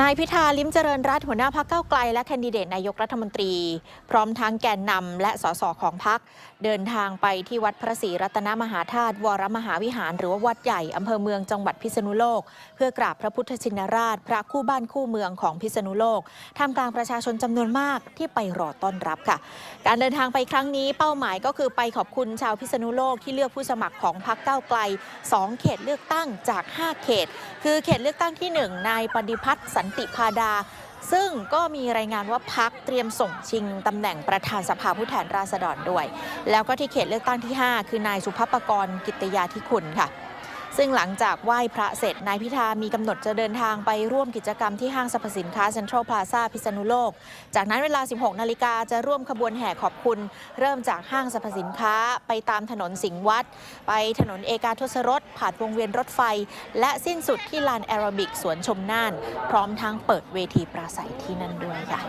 นายพิธาลิมเจริญรัตหัวหน้าพักเก้าไกล และแคนดิเดตนายกรัฐมนตรี พร้อมทั้งแกนนำและสสของพัก เดินทางไปที่วัดพระศรีรัตนมหาธาตุวรมหาวิหาร หรือว่าวัดใหญ่อำเภอเมืองจังหวัดพิษณุโลก เพื่อกราบพระพุทธชินราช พระคู่บ้านคู่เมืองของพิษณุโลกท่ามกลางประชาชนจำนวนมากที่ไปรอต้อนรับค่ะ การเดินทางไปครั้งนี้เป้าหมายก็คือไปขอบคุณชาวพิษณุโลกที่เลือกผู้สมัครของพรรคก้าไกล 2 เขตเลือกตั้งจาก 5 เขต คือเขตเลือกตั้งที่ 1 นายปฏิพัฒน์สันติพาดา ซึ่งก็มีรายงานว่าพักเตรียมส่งชิงตำแหน่งประธานสภาผู้แทนราษฎรด้วย แล้วก็ที่เขตเลือกตั้งที่ 5 คือนายสุภปกรกิตยาธิคุณค่ะ ซึ่งหลังจากไหว้พระเสร็จนายพิธามีกำหนดจะเดินทางไปร่วมกิจกรรมที่ห้างสรรพสินค้าเซ็นทรัลพลาซาพิษณุโลก จากนั้นเวลา 16 นาฬิกาจะร่วมขบวนแห่ขอบคุณ เริ่มจากห้างสรรพสินค้าไปตามถนนสิงห์วัด ไปถนนเอกาทศรสผ่านวงเวียนรถไฟ และสิ้นสุดที่ลานแอโรบิกสวนชมน่าน พร้อมทั้งเปิดเวทีปราศัยที่นั่นด้วยค่ะ